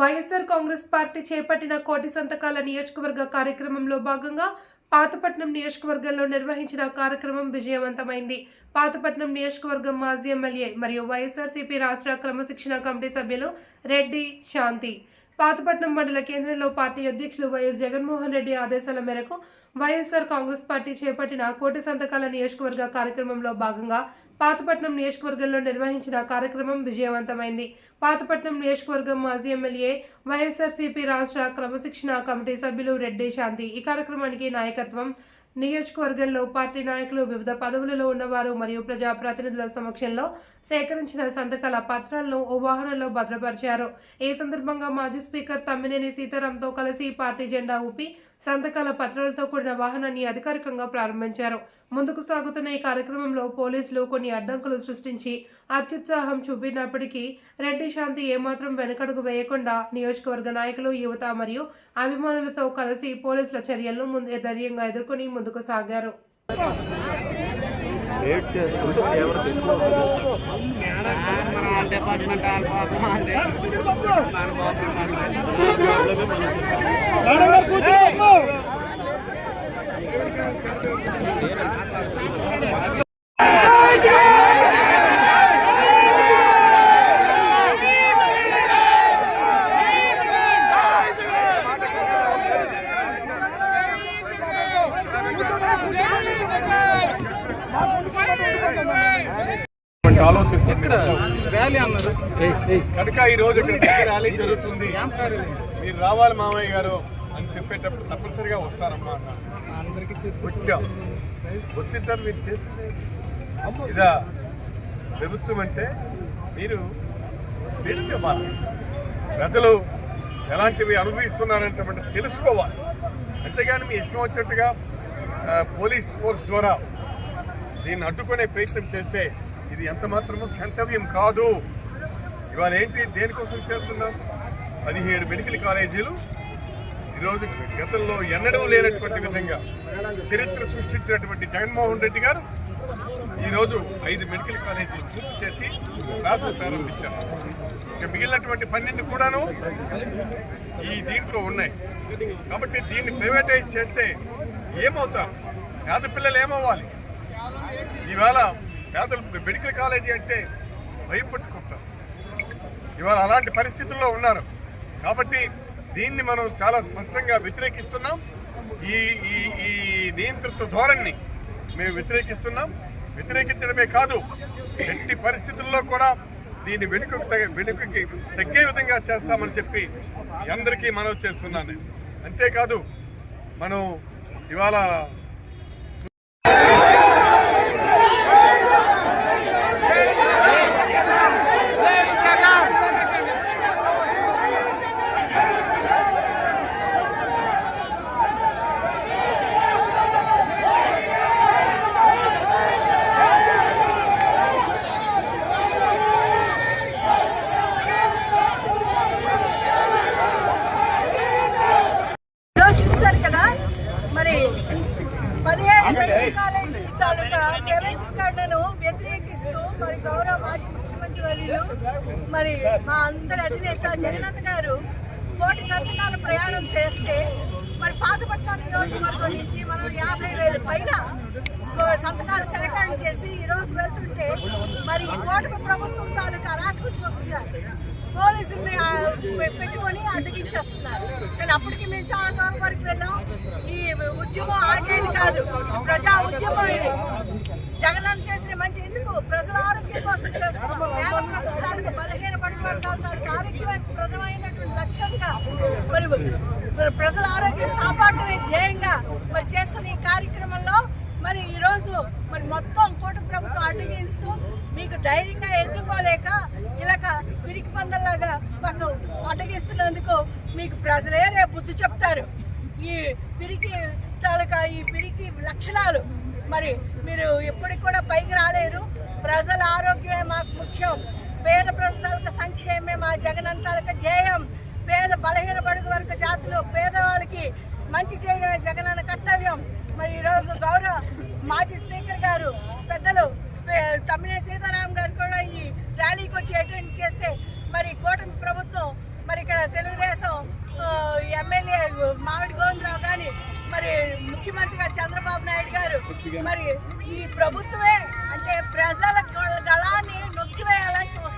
YSR Congress party చేపట్టిన కోటి సంతకాల నియోజకవర్గ కార్యక్రమంలో భాగంగా పాతపట్నం నియోజకవర్గంలో నిర్వహించిన కార్యక్రమం విజయవంతమైంది. పాతపట్నం నియోజకవర్గం మాజీ ఎమ్మెల్యే మరియు వైఎస్ఆర్సీపీ రాష్ట్ర క్రమశిక్షణ కమిటీ సభ్యులు రెడ్డి శాంతి. పాతపట్నం మండల కేంద్రంలో పార్టీ అధ్యక్షులు వైఎస్ జగన్మోహన్ రెడ్డి ఆదేశాల మేరకు వైఎస్ఆర్ కాంగ్రెస్ పార్టీ చేపట్టిన కోటి సంతకాల నియోజకవర్గ కార్యక్రమంలో భాగంగా పాతపట్నం నియోజకవర్గంలో నిర్వహించిన కార్యక్రమం విజయవంతమైంది. పాతపట్నం నియోజకవర్గం మాజీ ఎమ్మెల్యే వైఎస్ఆర్సీపీ రాష్ట్ర క్రమశిక్షణ కమిటీ సభ్యులు రెడ్డి శాంతి. ఈ కార్యక్రమానికి నాయకత్వం నియోజకవర్గంలో పార్టీ నాయకులు వివిధ పదవులలో ఉన్నవారు మరియు ప్రజాప్రతినిధుల సమక్షంలో సేకరించిన సంతకాల పత్రాలను ఓ వాహనంలో భద్రపరిచారు. ఈ సందర్భంగా మాజీ స్పీకర్ తమ్మినేని సీతారాంతో కలిసి పార్టీ జెండా ఊపి సంతకాల పత్రాలతో కూడిన వాహనాన్ని అధికారికంగా ప్రారంభించారు. ముందుకు సాగుతున్న ఈ కార్యక్రమంలో పోలీసులు కొన్ని అడ్డంకులు సృష్టించి అత్యుత్సాహం చూపినప్పటికీ రెడ్డి శాంతి ఏమాత్రం వెనకడుగు వేయకుండా నియోజకవర్గ నాయకులు యువత మరియు అభిమానులతో కలిసి పోలీసుల చర్యలను ముందు ధైర్యంగా ఎదుర్కొని ముందుకు సాగారు. డిపార్ట్మెంట్ వాళ్ళ కోసం వాళ్ళే. మన కోసం మనమే. ఇటువంటి ఆలోచన ఇక్కడ ర్యాలీ అన్నారు కనుక ఈ రోజు ఇక్కడ పెద్ద ర్యాలీ జరుగుతుంది మీరు రావాలి మామయ్య గారు అని చెప్పేటప్పుడు తప్పనిసరిగా వస్తారమ్మా అందరికి చెప్పు వచ్చాం వచ్చిన తర్వాత మీరు చేసింది ఇదా ప్రభుత్వం అంటే మీరు ఇవ్వాలి ప్రజలు ఎలాంటివి అనుభవిస్తున్నారంటే తెలుసుకోవాలి. అంతేగాని మీ ఇష్టం వచ్చినట్టుగా పోలీస్ ఫోర్స్ ద్వారా దీన్ని అడ్డుకునే ప్రయత్నం చేస్తే ఇది ఎంత మాత్రమూ క్షంతవ్యం కాదు. ఇవాళ ఏంటి దేనికోసం చేస్తున్నాం? పదిహేడు మెడికల్ కాలేజీలు ఈరోజు గతంలో ఎన్నడూ లేనటువంటి విధంగా చరిత్ర సృష్టించినటువంటి జగన్మోహన్ రెడ్డి గారు ఈరోజు ఐదు మెడికల్ కాలేజీలు పూర్తి చేసి క్లాసులు ప్రారంభించారు. ఇక మిగిలినటువంటి పన్నెండు కూడాను ఈ దీంట్లో ఉన్నాయి. కాబట్టి దీన్ని ప్రైవేటైజ్ చేస్తే ఏమవుతారు పేద పిల్లలు ఏమవ్వాలి? ఇవాళ పేదలు మెడికల్ కాలేజీ అంటే భయపెట్టుకుంటారు ఇవాళ అలాంటి పరిస్థితుల్లో ఉన్నారు. కాబట్టి దీన్ని మనం చాలా స్పష్టంగా వ్యతిరేకిస్తున్నాం. ఈ ఈ ఈ నియంతృత్వ ధోరణిని మేము వ్యతిరేకిస్తున్నాం. వ్యతిరేకించడమే కాదు ఎట్టి పరిస్థితుల్లో కూడా దీన్ని వెనుకకు తగ్గ- వెనుకకి తగ్గే విధంగా చేస్తామని చెప్పి అందరికీ మనవి చేస్తున్నాను. అంతేకాదు మనం ఇవాళ ఈరోజు చూశారు కదా మరి మెడికల్ కాలేజ్ తాలూకా ప్రైవేటీకరణను వ్యతిరేకిస్తూ మరి గౌరవ మాజీ ముఖ్యమంత్రి వర్యులు మరి మా అందరి అధినేత జగనన్న గారు కోటి సంతకాల ప్రయాణం చేస్తే మరి పాతపట్నం నియోజకవర్గం నుంచి మనం యాభై వేల పైన సంతకాలు సేకరణ చేసి ఈ రోజు వెళ్తుంటే మరి ఈ కోటమి ప్రభుత్వం తాలూకా అరాచకం చూస్తున్నారు. పోలీసుల్ని ఆ, పె- పెట్టుకొని అడ్డగించేస్తున్నారు. కానీ అప్పటికి మేము చాలా దూరం వరకు వెళ్ళాం. ఉద్యమం ఆగేది కాదు. ప్రజా ఉద్యమం ఇది. జగనన్న చేసిన మంచి ఎందుకు? ప్రజల ఆరోగ్యం కోసం చేస్తున్నాం. పేద ప్రజల బలహీన పడిన వర్గాల తాలూకు ఆరోగ్యం లక్ష్యంగా మరి మరి ప్రజల ఆరోగ్యం కాపాడమే ధ్యేయంగా మరి చేస్తున్న ఈ కార్యక్రమంలో మరి ఈరోజు మరి మొత్తం కూటమి ప్రభుత్వం అడ్డగిస్తూ మీకు ధైర్యంగా ఎదుర్కోలేక ఇలాగ పిరికి పందల్లాగా మాకు అడ్డగిస్తున్నందుకు మీకు ప్రజలే రేపు బుద్ధి చెప్తారు. ఈ పిరికి తాలూకా ఈ పిరికి లక్షణాలు. మరి మీరు ఎప్పటికి కూడా పైకి రాలేరు. ప్రజల ఆరోగ్యమే మాకు ముఖ్యం. పేద ప్రజల సంక్షేమమే మా జగన్ ధ్యేయం. పేద బలహీన బడుగు వర్గ జాతులు పేదవాళ్ళకి మంచి చేయడమే జగనన్న కర్తవ్యం. మరి ఈరోజు గౌరవ మాజీ స్పీకర్ గారు పెద్దలు తమ్మినే సీతారాం చంద్రబాబు నాయుడు గారు. మరి ఈ ప్రభుత్వమే అంటే ప్రజల గళాన్ని నొక్కివేయాలని చూస్తారు